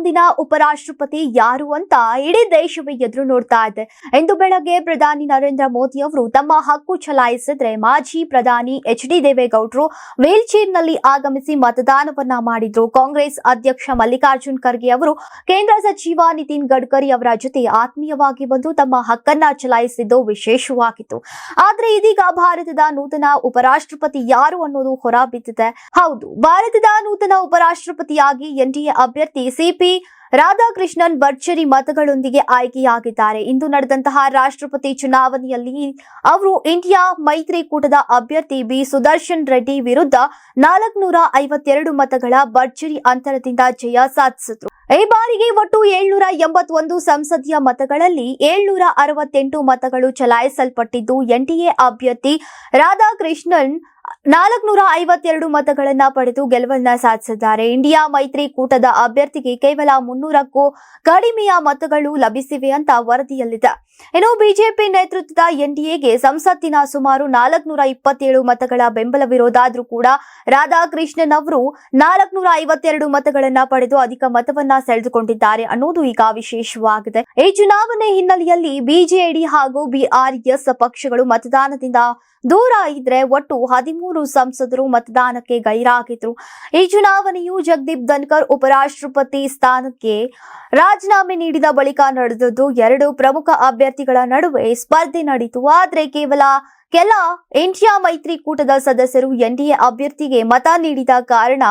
ಮುಂದಿನ ಉಪರಾಷ್ಟ್ರಪತಿ ಯಾರು ಅಂತ ಇಡೀ ದೇಶವೇ ಎದುರು ನೋಡ್ತಾ ಇದೆ. ಇಂದು ಬೆಳಗ್ಗೆ ಪ್ರಧಾನಿ ನರೇಂದ್ರ ಮೋದಿ ಅವರು ತಮ್ಮ ಹಕ್ಕು ಚಲಾಯಿಸಿದ್ರೆ ಮಾಜಿ ಪ್ರಧಾನಿ ಎಚ್ ಡಿ ದೇವೇಗೌಡರು ವೀಲ್ ಚೇರ್ನಲ್ಲಿ ಆಗಮಿಸಿ ಮತದಾನವನ್ನ ಮಾಡಿದ್ರು. ಕಾಂಗ್ರೆಸ್ ಅಧ್ಯಕ್ಷ ಮಲ್ಲಿಕಾರ್ಜುನ್ ಖರ್ಗೆ ಅವರು ಕೇಂದ್ರ ಸಚಿವ ನಿತಿನ್ ಗಡ್ಕರಿ ಅವರ ಜೊತೆ ಆತ್ಮೀಯವಾಗಿ ಬಂದು ತಮ್ಮ ಹಕ್ಕನ್ನ ಚಲಾಯಿಸಿದ್ದು ವಿಶೇಷವಾಗಿತ್ತು. ಆದ್ರೆ ಇದೀಗ ಭಾರತದ ನೂತನ ಉಪರಾಷ್ಟ್ರಪತಿ ಯಾರು ಅನ್ನೋದು ಹೊರಬಿದ್ದಿದೆ. ಹೌದು, ಭಾರತದ ನೂತನ ಉಪರಾಷ್ಟ್ರಪತಿಯಾಗಿ ಎನ್ಡಿಎ ಅಭ್ಯರ್ಥಿ ಸಿಪಿ ರಾಧಾಕೃಷ್ಣನ್ ಭರ್ಜರಿ ಮತಗಳೊಂದಿಗೆ ಆಯ್ಕೆಯಾಗಿದ್ದಾರೆ. ಇಂದು ನಡೆದಂತಹ ರಾಷ್ಟ್ರಪತಿ ಚುನಾವಣೆಯಲ್ಲಿ ಅವರು ಇಂಡಿಯಾ ಮೈತ್ರಿಕೂಟದ ಅಭ್ಯರ್ಥಿ ಬಿ. ಸುದರ್ಶನ್ ರೆಡ್ಡಿ ವಿರುದ್ಧ ನಾಲ್ಕುನೂರ ಐವತ್ತೆರಡು ಮತಗಳ ಭರ್ಜರಿ ಅಂತರದಿಂದ ಜಯ ಸಾಧಿಸಿದ್ರು. ಈ ಬಾರಿಗೆ ಒಟ್ಟು ಏಳ್ನೂರ ಎಂಬತ್ತೊಂದು ಸಂಸದೀಯ ಮತಗಳಲ್ಲಿ ಏಳ್ನೂರ ಅರವತ್ತೆಂಟು ಮತಗಳು ಚಲಾಯಿಸಲ್ಪಟ್ಟಿದ್ದು ಎನ್ಡಿಎ ಅಭ್ಯರ್ಥಿ ರಾಧಾಕೃಷ್ಣನ್ ನಾಲ್ಕುನೂರ ಐವತ್ತೆರಡು ಮತಗಳನ್ನ ಪಡೆದು ಗೆಲುವನ್ನ ಸಾಧಿಸಿದ್ದಾರೆ. ಇಂಡಿಯಾ ಮೈತ್ರಿ ಕೂಟದ ಅಭ್ಯರ್ಥಿಗೆ ಕೇವಲ ಮುನ್ನೂರಕ್ಕೂ ಕಡಿಮೆಯ ಮತಗಳು ಲಭಿಸಿವೆ ಅಂತ ವರದಿಯಲ್ಲಿದೆ. ಇನ್ನು ಬಿಜೆಪಿ ನೇತೃತ್ವದ ಎನ್ಡಿಎಗೆ ಸಂಸತ್ತಿನ ಸುಮಾರು ನಾಲ್ಕುನೂರ ಇಪ್ಪತ್ತೇಳು ಮತಗಳ ಬೆಂಬಲವಿರೋದಾದ್ರೂ ಕೂಡ ರಾಧಾಕೃಷ್ಣನ್ ಅವರು ನಾಲ್ಕುನೂರ ಐವತ್ತೆರಡು ಮತಗಳನ್ನ ಪಡೆದು ಅಧಿಕ ಮತವನ್ನ ಸೆಳೆದುಕೊಂಡಿದ್ದಾರೆ ಅನ್ನೋದು ಈಗ ವಿಶೇಷವಾಗಿದೆ. ಈ ಚುನಾವಣೆ ಹಿನ್ನೆಲೆಯಲ್ಲಿ ಬಿಜೆಡಿ ಹಾಗೂ ಬಿಆರ್ಎಸ್ ಪಕ್ಷಗಳು ಮತದಾನದಿಂದ ದೂರ ಇದ್ರೆ ಒಟ್ಟು ಹದಿಮೂರು ಸಂಸದರು ಮತದಾನಕ್ಕೆ ಗೈರಾಗಿದ್ರು. ಈ ಚುನಾವಣೆಯು ಜಗದೀಪ್ ಧನ್ಕರ್ ಉಪರಾಷ್ಟ್ರಪತಿ ಸ್ಥಾನಕ್ಕೆ ರಾಜೀನಾಮೆ ನೀಡಿದ ಬಳಿಕ ನಡೆದದ್ದು. ಎರಡು ಪ್ರಮುಖ ಅಭ್ಯರ್ಥಿಗಳ ನಡುವೆ ಸ್ಪರ್ಧೆ ನಡೆಯಿತು ಆದ್ರೆ ಕೇವಲ ಕೆಲ ಇಂಡಿಯಾ ಮೈತ್ರಿಕೂಟದ ಸದಸ್ಯರು ಎನ್ಡಿಎ ಅಭ್ಯರ್ಥಿಗೆ ಮತ ನೀಡಿದ ಕಾರಣ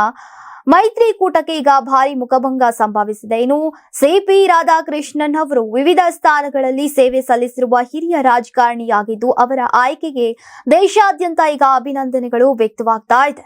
ಮೈತ್ರಿಕೂಟಕ್ಕೆ ಈಗ ಭಾರಿ ಮುಖಭಂಗ ಸಂಭವಿಸಿದೆ. ಇನ್ನು ಸಿಪಿ ರಾಧಾಕೃಷ್ಣನ್ ಅವರು ವಿವಿಧ ಸ್ಥಾನಗಳಲ್ಲಿ ಸೇವೆ ಸಲ್ಲಿಸಿರುವ ಹಿರಿಯ ರಾಜಕಾರಣಿಯಾಗಿದ್ದು ಅವರ ಆಯ್ಕೆಗೆ ದೇಶಾದ್ಯಂತ ಈಗ ಅಭಿನಂದನೆಗಳು ವ್ಯಕ್ತವಾಗ್ತಾ ಇದೆ.